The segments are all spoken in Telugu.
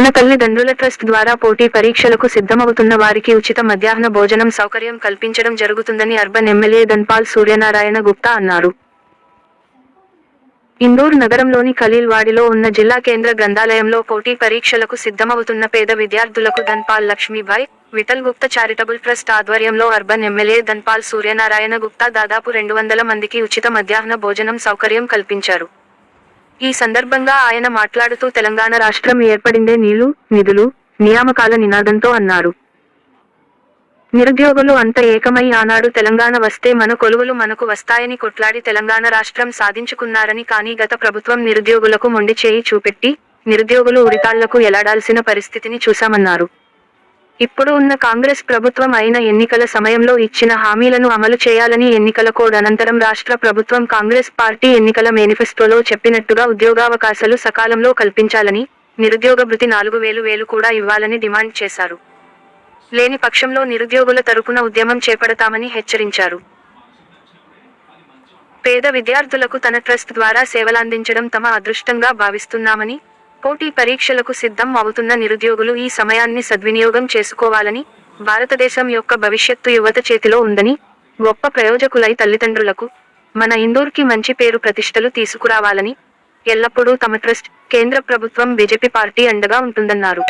తన తల్లిదండ్రుల ట్రస్ట్ ద్వారా పోటీ పరీక్షలకు సిద్ధమవుతున్న వారికి ఉచిత మధ్యాహ్న భోజనం సౌకర్యం కల్పించడం జరుగుతుందని అర్బన్ ఎమ్మెల్యే ధన్పాల్ సూర్యనారాయణ గుప్తా అన్నారు. ఇందూర్ నగరంలోని ఖలీల్వాడిలో ఉన్న జిల్లా కేంద్ర గ్రంథాలయంలో పోటీ పరీక్షలకు సిద్ధమవుతున్న పేద విద్యార్థులకు ధన్పాల్ లక్ష్మీబాయ్ విఠల్ గుప్త చారిటబుల్ ట్రస్ట్ ఆధ్వర్యంలో అర్బన్ ఎమ్మెల్యే ధన్పాల్ సూర్యనారాయణ గుప్తా దాదాపు రెండు వందల మందికి ఉచిత మధ్యాహ్న భోజనం సౌకర్యం కల్పించారు. ఈ సందర్భంగా ఆయన మాట్లాడుతూ తెలంగాణ రాష్ట్రం ఏర్పడిందే నీళ్ళు నిధులు నియామకాల నినాదంతో అన్నారు. నిరుద్యోగులు అంత ఏకమై ఆనాడు తెలంగాణ వస్తే మన కొలువులు మనకు వస్తాయని కొట్లాడి తెలంగాణ రాష్ట్రం సాధించుకున్నారని కానీ గత ప్రభుత్వం నిరుద్యోగులకు మొండి చేయి చూపెట్టి నిరుద్యోగులు ఉరితాళ్ళకు ఎలాడాల్సిన పరిస్థితిని చూశామన్నారు. ఇప్పుడు ఉన్న కాంగ్రెస్ ప్రభుత్వం అయిన ఎన్నికల సమయంలో ఇచ్చిన హామీలను అమలు చేయాలని ఎన్నికల కోడ్ అనంతరం రాష్ట్ర ప్రభుత్వం కాంగ్రెస్ పార్టీ ఎన్నికల మేనిఫెస్టోలో చెప్పినట్టుగా ఉద్యోగావకాశాలు సకాలంలో కల్పించాలని నిరుద్యోగ భృతి నాలుగు వేలు వేలు కూడా ఇవ్వాలని డిమాండ్ చేశారు. లేని పక్షంలో నిరుద్యోగుల తరపున ఉద్యమం చేపడతామని హెచ్చరించారు. పేద విద్యార్థులకు తన ట్రస్ట్ ద్వారా సేవలందించడం తమ అదృష్టంగా భావిస్తున్నామని పోటీ పరీక్షలకు సిద్ధం అవుతున్న నిరుద్యోగులు ఈ సమయాన్ని సద్వినియోగం చేసుకోవాలని భారతదేశం యొక్క భవిష్యత్తు యువత చేతిలో ఉందని గొప్ప ప్రయోజకులై తల్లిదండ్రులకు మన ఇందూర్కి మంచి పేరు ప్రతిష్టలు తీసుకురావాలని ఎల్లప్పుడూ తమ ట్రస్ట్ కేంద్ర ప్రభుత్వం బీజేపీ పార్టీ అండగా ఉంటుందన్నారు.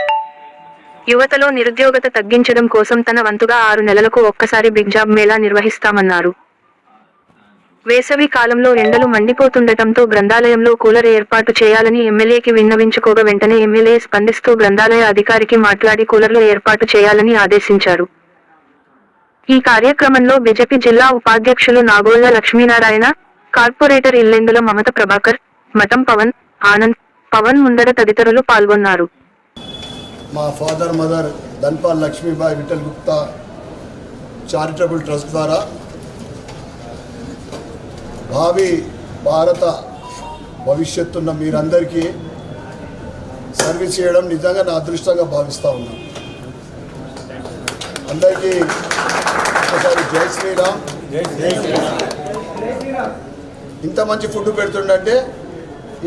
యువతలో నిరుద్యోగత తగ్గించడం కోసం తన వంతుగా ఆరు నెలలకు ఒక్కసారి బిగ్ జాబ్ మేళా నిర్వహిస్తామన్నారు. వేసవి కాలంలో ఎండలు మండిపోతుండటంతో గ్రంథాలయంలో కూలర్ ఏర్పాటు చేయాలని ఎమ్మెల్యేకి విన్నవించుకోగా వెంటనే ఎమ్మెల్యే స్పందిస్తూ గ్రంథాలయ అధికారికి మాట్లాడి కూలర్లు ఏర్పాటు చేయాలని ఆదేశించారు. ఈ కార్యక్రమంలో బీజేపీ జిల్లా ఉపాధ్యక్షులు నాగోళ్ళ లక్ష్మీనారాయణ కార్పొరేటర్ ఇల్లెందుల మమత ప్రభాకర్ మఠం పవన్ ఆనంద్ పవన్ ముందర తదితరులు పాల్గొన్నారు. మా father mother Dhanpal Laxmibai Vithal Gupta charitable trust ద్వారా భావి భారత భవిష్యత్తున్న మీరందరికీ సర్వీస్ చేయడం నిజంగా నా అదృష్టంగా భావిస్తూ ఉన్నాను అందరికీ ఒకసారి జై శ్రీరామ్. ఇంత మంచి ఫుడ్ పెడుతుండంటే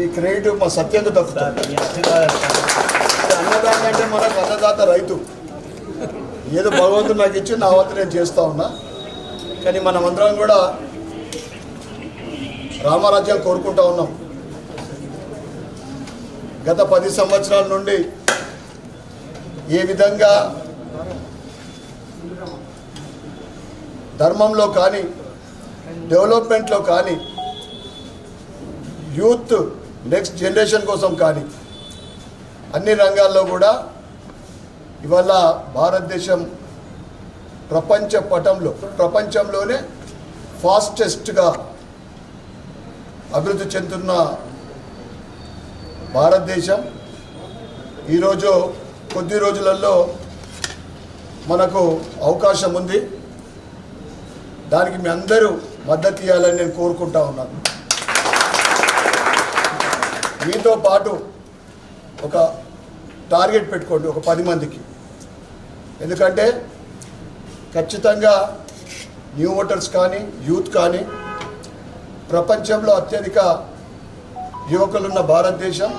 ఈ క్రెడిట్ మా సత్యంగా దక్కుతుంది అన్నదాత అంటే మనకు అన్నదాత రైతు. ఏదో భగవంతుడు నాకు ఇచ్చి నా వంతు నేను చేస్తూ ఉన్నా. కానీ మనం అందరం కూడా రామరాజ్యం కోరుకుంటా ఉన్నాం. గత పది సంవత్సరాల నుండి ఏ విధంగా ధర్మంలో కానీ డెవలప్మెంట్లో కానీ యూత్ నెక్స్ట్ జనరేషన్ కోసం కానీ అన్ని రంగాల్లో కూడా ఇవాళ భారతదేశం ప్రపంచ పటంలో ప్రపంచంలోనే ఫాస్టెస్ట్గా అభివృద్ధి చెందుతున్న భారతదేశం ఈరోజు కొద్ది రోజులలో మనకు అవకాశం ఉంది. దానికి మీ అందరూ మద్దతు ఇవ్వాలని నేను కోరుకుంటా ఉన్నాను. మీతో పాటు ఒక టార్గెట్ పెట్టుకోండి ఒక పది మందికి. ఎందుకంటే ఖచ్చితంగా న్యూ ఓటర్స్ కానీ యూత్ కానీ ప్రపంచంలో అత్యధిక యువకులున్న భారతదేశం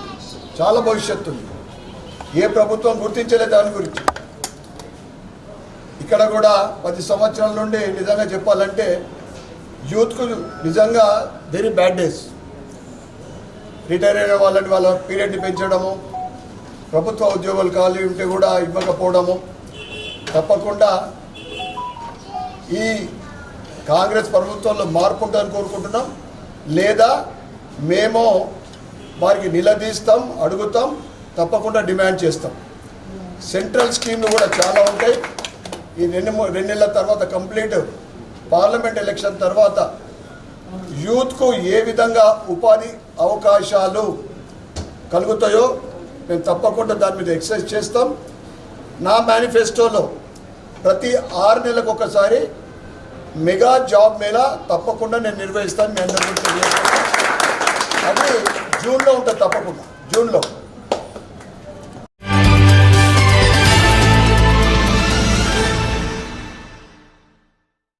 చాలా భవిష్యత్తు ఉంది. ఏ ప్రభుత్వం గుర్తించలేదు దాని గురించి. ఇక్కడ కూడా పది సంవత్సరాల నుండి నిజంగా చెప్పాలంటే యూత్కు నిజంగా వెరీ బ్యాడ్ డేస్. రిటైర్ అయిన వాళ్ళని వాళ్ళ పీరియడ్ని పెంచడము ప్రభుత్వ ఉద్యోగాలు ఖాళీ ఉంటే కూడా ఇవ్వకపోవడము తప్పకుండా ఈ కాంగ్రెస్ ప్రభుత్వంలో మార్పు ఉంటుందని కోరుకుంటున్నాం. లేదా మేము వారికి నిలదీస్తాం అడుగుతాం తప్పకుండా డిమాండ్ చేస్తాం. సెంట్రల్ స్కీమ్లు కూడా చాలా ఉంటాయి. ఈ రెండు మూ- రెండు నెలల తర్వాత కంప్లీట్ పార్లమెంట్ ఎలక్షన్ తర్వాత యూత్కు ఏ విధంగా ఉపాధి అవకాశాలు కలుగుతాయో మేము తప్పకుండా దాని మీద ఎక్సర్సైజ్ చేస్తాం. నా మేనిఫెస్టోలో ప్రతి ఆరు నెలలకు ఒకసారి మెగా జాబ్ మేళా తప్పకుండా నేను నిర్వహిస్తాను మీ అందరికీ అది జూన్లో ఉంటుంది తప్పకుండా జూన్లో.